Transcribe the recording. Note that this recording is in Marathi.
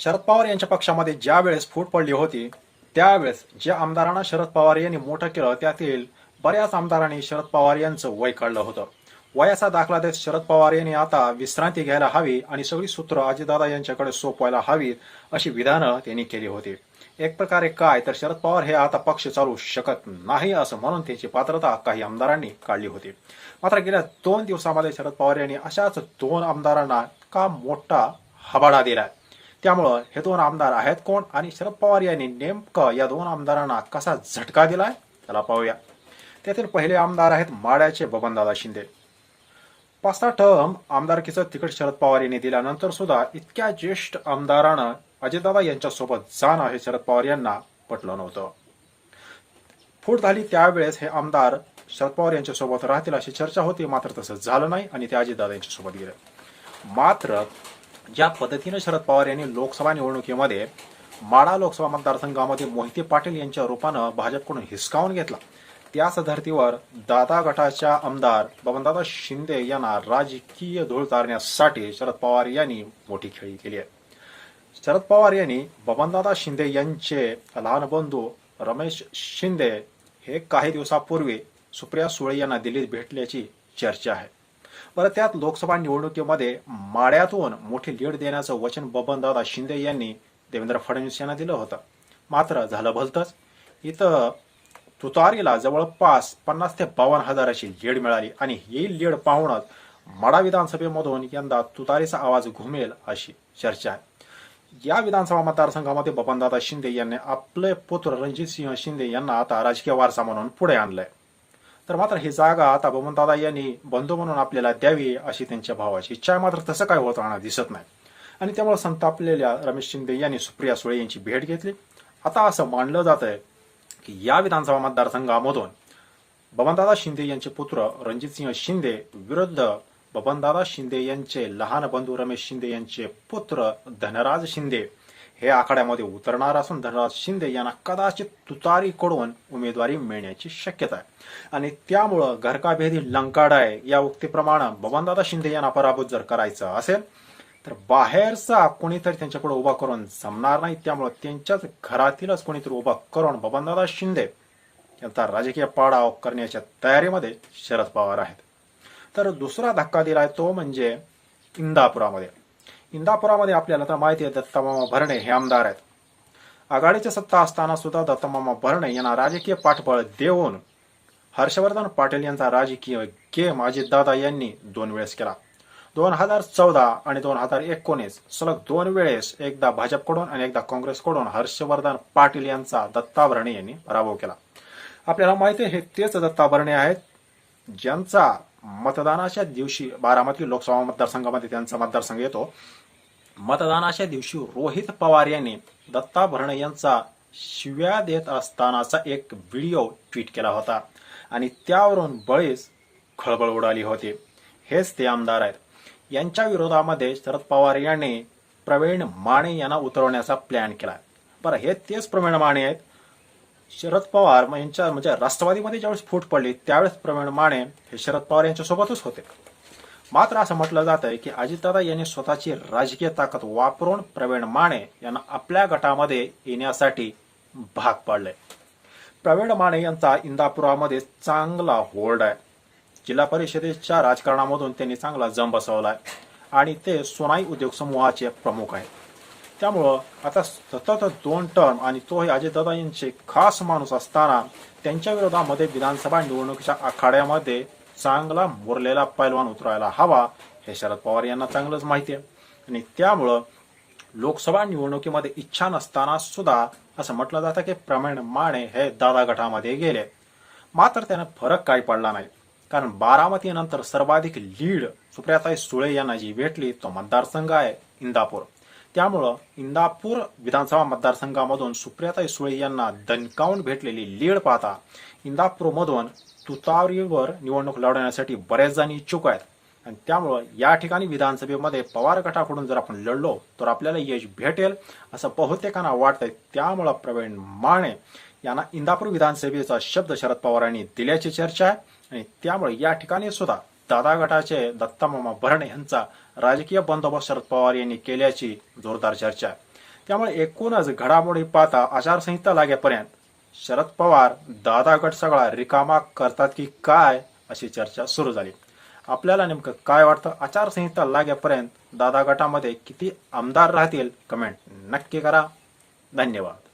शरद पवार यांच्या पक्षामध्ये ज्या वेळेस फूट पडली होती त्यावेळेस ज्या आमदारांना शरद पवार यांनी मोठं केलं त्यातील बऱ्याच आमदारांनी शरद पवार यांचं वय काढलं होतं. वयाचा दाखला देत शरद पवार यांनी आता विश्रांती घ्यायला हवी आणि सगळी सूत्र अजितदादा यांच्याकडे सोपवायला हवी अशी विधानं त्यांनी केली होती. एक प्रकारे काय तर शरद पवार हे आता पक्ष चालू शकत नाही असं म्हणून त्याची पात्रता काही आमदारांनी काढली होती. मात्र गेल्या दोन दिवसामध्ये शरद पवार यांनी अशाच दोन आमदारांना का मोठा हबाडा दिलाय? त्यामुळं हे दोन आमदार आहेत कोण? आणि शरद पवार यांनी नेमकं या दोन आमदारांना कसा झटका दिलाय? त्याला पाहूया. त्यातील पहिले आमदार आहेत माड्याचे बबनदादा शिंदे. पाच सहा टर्म आमदारकीचं तिकीट शरद पवार यांनी दिल्यानंतर सुद्धा इतक्या ज्येष्ठ आमदारानं अजितदादा यांच्यासोबत जाणं हे शरद पवार यांना पटलं नव्हतं. फूट झाली त्यावेळेस हे आमदार शरद पवार यांच्यासोबत राहतील अशी चर्चा होती मात्र तसं झालं नाही आणि ते अजितदादा यांच्यासोबत गेले. मात्र ज्या पद्धतीनं शरद पवार यांनी लोकसभा निवडणुकीमध्ये माडा लोकसभा मतदारसंघामध्ये मोहिते पाटील यांच्या रूपानं भाजपकडून हिसकावून घेतला. त्याच धर्तीवर दादा गटाच्या आमदार बबनदादा शिंदे यांना राजकीय धूळ चारण्यासाठी शरद पवार यांनी मोठी खेळी केली आहे. शरद पवार यांनी बबनदादा शिंदे यांचे लहान बंधू रमेश शिंदे हे काही दिवसापूर्वी सुप्रिया सुळे यांना दिल्लीत भेटल्याची चर्चा आहे. बरं त्यात लोकसभा निवडणुकीमध्ये माड्यातून मोठी लीड देण्याचं वचन बबनदादा शिंदे यांनी देवेंद्र फडणवीस यांना दिलं होतं. मात्र झालं भलतंच. इथं तुतारीला जवळपास पन्नास ते बावन्न हजाराची लीड मिळाली आणि ही लीड पाहूनच माडा विधानसभेमधून यंदा तुतारीचा आवाज घुमेल अशी चर्चा आहे. या विधानसभा मतदारसंघामध्ये बबनदादा शिंदे यांनी आपले पुत्र रणजितसिंह शिंदे यांना आता राजकीय वारसा म्हणून पुढे आणलंय. तर मात्र ही जागा आता बबनदादा यांनी बंधू म्हणून आपल्याला द्यावी अशी त्यांच्या भावाची इच्छा आहे. मात्र तसं काय होताना दिसत नाही. आणि त्यामुळे संतापलेल्या रमेश शिंदे यांनी सुप्रिया सुळे यांची भेट घेतली. आता असं मानलं जात आहे की या विधानसभा मतदारसंघामधून बबनदादा शिंदे यांचे पुत्र रणजितसिंह शिंदे विरुद्ध बबनदादा शिंदे यांचे लहान बंधू रमेश शिंदे यांचे पुत्र धनराज शिंदे हे आखाड्यामध्ये उतरणार असून धनराज शिंदे यांना कदाचित तुतारीकडून उमेदवारी मिळण्याची शक्यता आहे. आणि त्यामुळं घरकाभेदी लंकाडाय या उक्तीप्रमाणे बबनदादा शिंदे यांना पराभूत जर करायचं असेल तर बाहेरचा कोणीतरी त्यांच्याकडे उभा करून जमणार नाही. त्यामुळे त्यांच्याच घरातीलच कोणीतरी उभा करून बबनदादा शिंदे यांचा राजकीय पाडाव करण्याच्या तयारीमध्ये शरद पवार आहेत. तर दुसरा धक्का दिलाय तो म्हणजे इंदापुरामध्ये. इंदापुरामध्ये आपल्याला तर माहिती आहे दत्तामामा भरणे हे आमदार आहेत. आघाडीची सत्ता असताना सुद्धा दत्तमामा भरणे यांना राजकीय पाठबळ देऊन हर्षवर्धन पाटील यांचा राजकीय गेम अजितदादा यांनी दोन वेळेस केला. दोन हजार चौदा आणि दोन हजार एकोणीस सलग दोन वेळेस एकदा भाजपकडून आणि एकदा काँग्रेसकडून हर्षवर्धन पाटील यांचा दत्ता भरणे यांनी पराभव केला. आपल्याला माहिती आहे हे तेच दत्ता भरणे आहेत ज्यांचा मतदानाच्या दिवशी बारामती लोकसभा मतदारसंघामध्ये त्यांचा मतदारसंघ येतो. मतदानाच्या दिवशी रोहित पवार यांनी दत्ता भरणे यांचा शिव्या देत असतानाचा एक व्हिडिओ ट्विट केला होता. आणि त्यावरून बळीच खळबळ उडाली होती. हेच ते आमदार आहेत. यांच्या विरोधामध्ये शरद पवार यांनी प्रवीण माने यांना उतरवण्याचा प्लॅन केला. बरं हे तेच प्रवीण माने आहेत? शरद पवार यांच्या म्हणजे राष्ट्रवादीमध्ये ज्यावेळेस फूट पडली त्यावेळेस प्रवीण माने हे शरद पवार यांच्यासोबतच होते. मात्र असं म्हटलं जात आहे की अजितदादा यांनी स्वतःची राजकीय ताकद वापरून प्रवीण माने यांना आपल्या गटामध्ये येण्यासाठी भाग पाडले प्रवीण माने यांचा इंदापुरामध्ये चांगला होल्ड आहे. जिल्हा परिषदेच्या राजकारणामधून त्यांनी चांगला जम बसवला आहे आणि ते सोनाई उद्योग समूहाचे प्रमुख आहेत. त्यामुळं आता सतत दोन टर्म आणि तोही अजितदादा यांचे खास माणूस असताना त्यांच्या विरोधामध्ये विधानसभा निवडणुकीच्या आखाड्यामध्ये चांगला मुरलेला पैलवान उतरायला हवा हे शरद पवार यांना चांगलंच माहिती आहे. आणि त्यामुळं लोकसभा निवडणुकीमध्ये इच्छा नसताना सुद्धा असं म्हटलं जातं की प्रवीण माने हे दादा गटामध्ये गेले. मात्र त्यानं फरक काही पडला नाही. कारण बारामतीनंतर सर्वाधिक लीड सुप्रियाताई सुळे यांना जी भेटली तो मतदारसंघ आहे इंदापूर. त्यामुळं इंदापूर विधानसभा मतदारसंघामधून सुप्रियाताई सुळे यांना दणकावून भेटलेली लीड पाहता इंदापूरमधून तुतारीवर निवडणूक लढवण्यासाठी बऱ्याच जण इच्छुक आहेत. आणि त्यामुळं या ठिकाणी विधानसभेमध्ये पवार गटाकडून जर आपण लढलो तर आपल्याला यश भेटेल असं बहुतेकांना वाटतंय. त्यामुळं प्रवीण माने यांना इंदापूर विधानसभेचा शब्द शरद पवारांनी दिल्याची चर्चा आहे. आणि त्यामुळे या ठिकाणी सुद्धा दादा गटाचे दत्तामामा भरणे यांचा राजकीय बंदोबस्त शरद पवार यांनी केल्याची जोरदार चर्चा. त्यामुळे एकूणच घडामोडी पाहता आचारसंहिता लागेपर्यंत शरद पवार दादा गट सगळा रिकामा करतात की काय अशी चर्चा सुरू झाली. आपल्याला नेमकं काय वाटतं? आचारसंहिता लागेपर्यंत दादा गटामध्ये किती आमदार राहतील? कमेंट नक्की करा. धन्यवाद.